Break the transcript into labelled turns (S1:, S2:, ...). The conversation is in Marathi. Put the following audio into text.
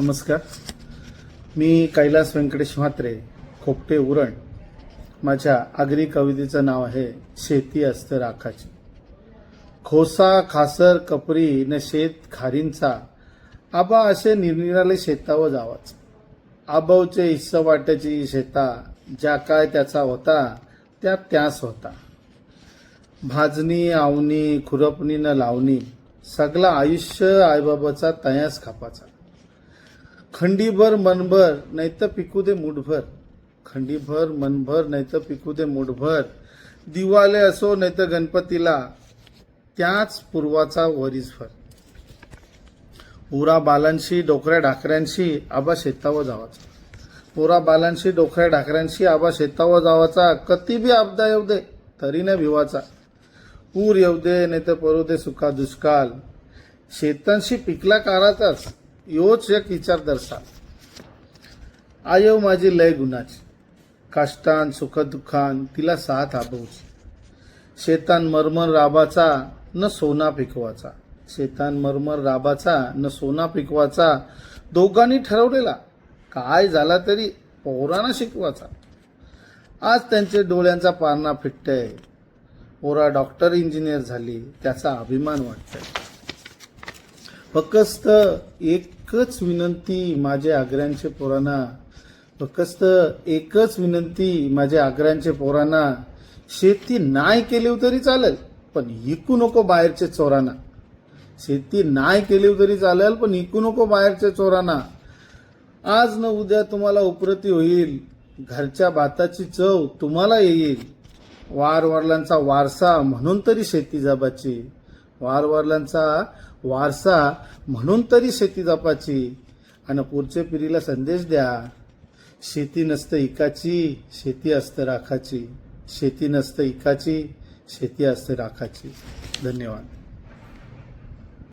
S1: नमस्कार. मी कैलास व्यंकटेश म्हात्रे खोपटे उरण. माझ्या आगरी कवितेचं नाव आहे शेती असतं राखाची. खोसा खासर कपरी न शेत खारींचा. आबा असे निरनिराळे शेतावर जावाच आबवचे हिस्सा वाट्याची शेता ज्या काय त्याचा होता त्या त्यास होता. भाजणी आवणी खुरपणी न लावणी सगळा आयुष्य आईबाबाचा तयास खापाचा. खंडीभर मनभर नाही तर पिकू दे मुठभर. खंडीभर मनभर नाही तर पिकू दे मुठभर. दिवाले असो नाही तर गणपतीला. त्याच पूर्वाचा वरीसभर उरा बालांशी डोकऱ्या ढाकऱ्यांशी आबा शेतावर जावाचा. पोरा बालांशी डोकऱ्या ढाकऱ्यांशी आबा शेतावर जावाचा. कती बी आपदा येऊ दे तरी नाही भिवाचा. पूर येऊ दे नाही तर पडू दे सुका दुष्काळ शेतांशी पिकला काराचाच. योच एक विचार दर्शा. आयव माझी लय गुणाची. काष्टान सुखदुःखान तिला साथ आभवची शेतान मरमर राबाचा न सोना पिकवाचा. शेतान मरमर राबाचा न सोना पिकवाचा. दोघांनी ठरवलेला. काय झाला तरी पोरांना शिकवाचा. आज त्यांचे डोळ्यांचा पारणा फिटतय. पोरा डॉक्टर इंजिनियर झाली त्याचा अभिमान वाटतय. फक्त एकच विनंती माझ्या आग्र्यांचे पोरांना. फक्त एकच विनंती माझ्या आग्र्यांचे पोरांना. शेती नाही केली तरी चालेल पण इकू नको बाहेरचे चोरांना. शेती नाही केली तरी चालेल पण इकू नको बाहेरच्या चोरांना. आज न उद्या तुम्हाला उपरती होईल घरच्या भाताची चव तुम्हाला येईल. वार वडिलांचा वारसा म्हणून तरी शेती जबाची. वारवडिलांचा वारसा म्हणून तरी शेती जपाची. आणि पुढच्या पिढीला संदेश द्या शेती नसतं इकाची शेती असतं राखाची. शेती नसतं इकाची शेती असते राखाची. धन्यवाद.